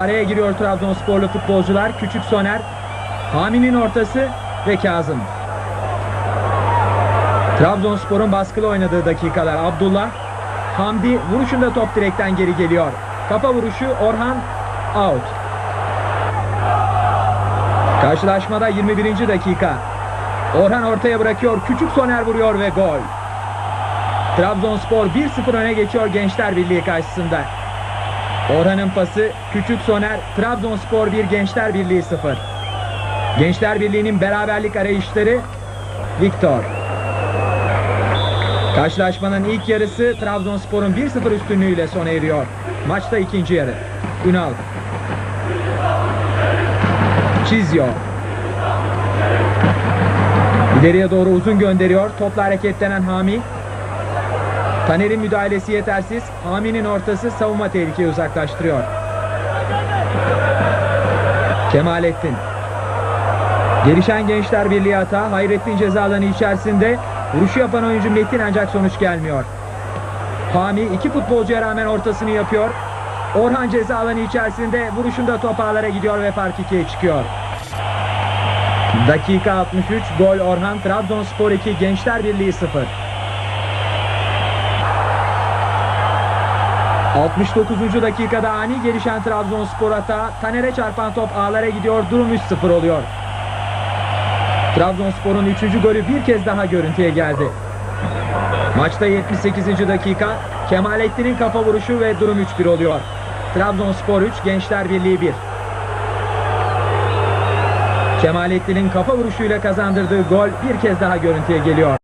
Araya giriyor Trabzonsporlu futbolcular. Küçük Soner, Hami'nin ortası ve Kazım. Trabzonspor'un baskılı oynadığı dakikalar. Abdullah, Hamdi vuruşunda top direkten geri geliyor. Kafa vuruşu Orhan out. Karşılaşmada 21. dakika. Orhan ortaya bırakıyor. Küçük Soner vuruyor ve gol. Trabzonspor 1-0 öne geçiyor Gençler Birliği karşısında. Orhan'ın pası Küçük Soner Trabzonspor 1 Gençler Birliği 0. Gençler Birliği'nin beraberlik arayışları Viktor. Karşılaşmanın ilk yarısı Trabzonspor'un 1-0 üstünlüğüyle sona eriyor. Maçta ikinci yarı. Ünal. Çizio. İleriye doğru uzun gönderiyor. Topla hareketlenen Hami. Taner'in müdahalesi yetersiz. Hami'nin ortası savunma tehlikeyi uzaklaştırıyor. Kemalettin. Gelişen Gençler Birliği hata. Hayrettin ceza alanı içerisinde. Vuruşu yapan oyuncu Metin ancak sonuç gelmiyor. Hami iki futbolcuya rağmen ortasını yapıyor. Orhan ceza alanı içerisinde vuruşunda top ağlara gidiyor ve fark ikiye çıkıyor. Dakika 63 gol Orhan Trabzonspor 2 Gençler Birliği 0. 69. dakikada ani gelişen Trabzonspor hata Taner'e çarpan top ağlara gidiyor durum 3-0 oluyor. Trabzonspor'un 3. golü bir kez daha görüntüye geldi. Maçta 78. dakika Kemalettin'in kafa vuruşu ve durum 3-1 oluyor. Trabzonspor 3 Gençler Birliği 1. Kemalettin'in kafa vuruşuyla kazandırdığı gol bir kez daha görüntüye geliyor.